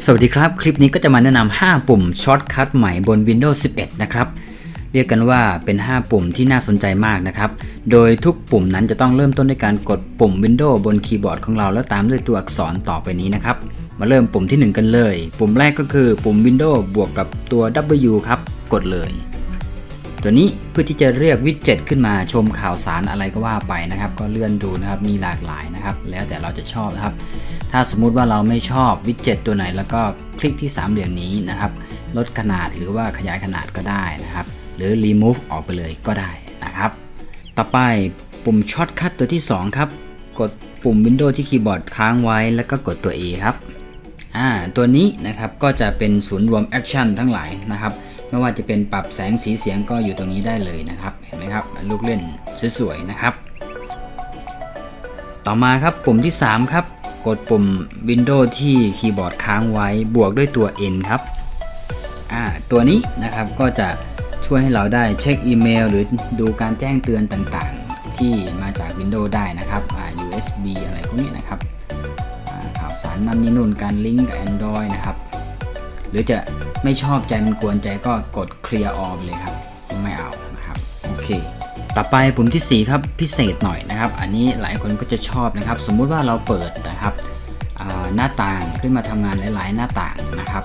สวัสดีครับ คลิปนี้ก็จะมาแนะนำ5ปุ่มช็อตคัทใหม่บน Windows 11 นะครับ เรียกกันว่าเป็น 5 ปุ่มที่น่าสนใจมากนะครับ โดยทุกปุ่มนั้นจะต้องเริ่มต้นด้วยการกดปุ่ม Windows บนคีย์บอร์ดของเราแล้วตามด้วยตัวอักษรต่อไปนี้นะครับ มาเริ่มปุ่มที่ 1 กันเลย ปุ่มแรกก็คือปุ่ม Windows บวกกับตัว W ครับ กดเลย ตัวนี้เพื่อที่จะเรียกวิดเจ็ตขึ้นมาชมข่าวสารอะไรก็ว่าไปนะครับ ก็เลื่อนดูนะครับ มีหลากหลายนะครับ แล้วแต่เราจะชอบนะครับ ถ้าสมมุติว่าเราไม่ชอบวิดเจ็ตตัวไหน แล้วก็คลิกที่3เหลี่ยมนี้นะครับ ลดขนาดหรือว่าขยายขนาดก็ได้นะครับ หรือ remove ออกไปเลยก็ได้นะครับ ต่อไปปุ่มช็อตคัทตัวที่ 2 ครับ กดปุ่ม Windows ที่คีย์บอร์ดค้างไว้แล้วก็กดตัว A ครับอ่าตัวนี้นะครับก็จะเป็นศูนย์รวมแอคชั่นทั้งหลายนะครับไม่ว่าจะเป็นปรับแสงสีเสียงก็อยู่ตรงนี้ได้เลยนะครับเห็นไหมครับลูกเล่นสวยๆนะครับ ต่อมาครับปุ่มที่ 3 ครับ กดปุ่ม Windows ที่คีย์บอร์ดค้างไว้บวกด้วยตัว N ครับอ่าตัวนี้นะครับก็จะช่วยให้เราได้เช็คอีเมล หรือดูการแจ้งเตือนต่างๆ ที่มาจาก Windows ได้นะครับอ่า USB อะไรพวกนี้นะครับอ่าข่าวสารนั่นนี่นู่นการลิงก์กับ Android นะครับ หรือจะไม่ชอบใจมันกวนใจก็กด clear all ไปเลยครับ ไม่เอานะครับ โอเค ต่อไปปุ่มที่ 4 ครับพิเศษหน่อยนะครับ อันนี้หลายคนก็จะชอบนะครับ สมมุติว่าเราเปิดนะครับหน้าต่างขึ้นมาทำงานหลาย ๆ หน้าต่างนะครับ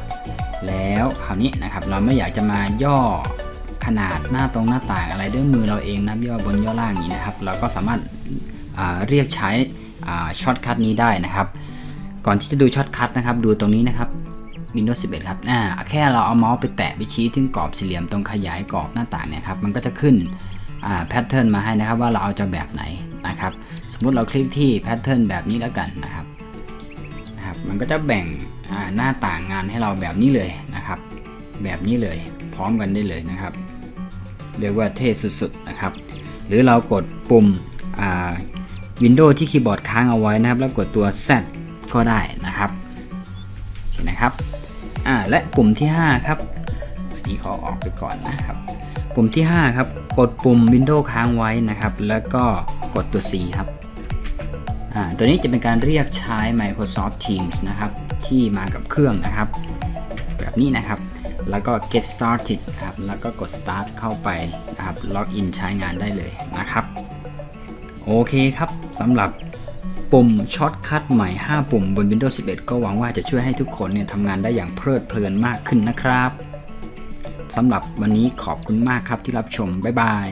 แล้วคราวนี้นะครับเราไม่อยากจะมาย่อขนาดหน้าตรงหน้าต่างอะไรด้วยมือเราเองนะย่อบนย่อล่างนี้นะครับ เราก็สามารถเรียกใช้ช็อตคัทนี้ได้นะครับ ก่อนที่จะดูช็อตคัทนะครับ ดูตรงนี้นะครับ Windows 11 ครับอ่าแค่เราเอาเมาส์ไปแตะไปชี้ที่กรอบสี่เหลี่ยมตรงขยายกรอบหน้าต่างเนี่ยครับมันก็จะขึ้น แพทเทิร์นมาให้นะครับว่าเราเอาจะแบบไหนนะครับ สมมุติเราคลิกที่แพทเทิร์นแบบนี้แล้วกันนะครับนะครับ มันก็จะแบ่งหน้าต่างงานให้เราแบบนี้เลยนะครับ แบบนี้เลยพร้อมกันได้เลยนะครับ เรียกว่าเท่สุดๆนะครับ หรือเรากดปุ่มอ่า Windows ที่คีย์บอร์ดค้างเอาไว้นะครับ แล้วกดตัว Z ก็ได้นะครับโอเคนะครับอ่าและปุ่มที่ 5 ครับอันนี้ขอออกไปก่อนนะครับ ปุ่มที่ 5 ครับ กดปุ่ม Windows ค้างไว้นะครับ แล้วก็กดตัว C ครับอ่าตัวนี้จะเป็นการเรียกใช้ Microsoft Teams นะครับ ที่มากับเครื่องนะครับ แบบนี้นะครับ แล้วก็ get started ครับ แล้วก็กด start เข้าไปนะครับ ล็อกอินใช้งานได้เลยนะครับ โอเคครับสำหรับปุ่มช็อตคัทใหม่ 5 ปุ่มบน Windows 11 ก็หวังว่าจะช่วยให้ทุกคนเนี่ยทำงานได้อย่างเพลิดเพลินมากขึ้นนะครับ สำหรับวันนี้ขอบคุณมากครับที่รับชม บ๊ายบาย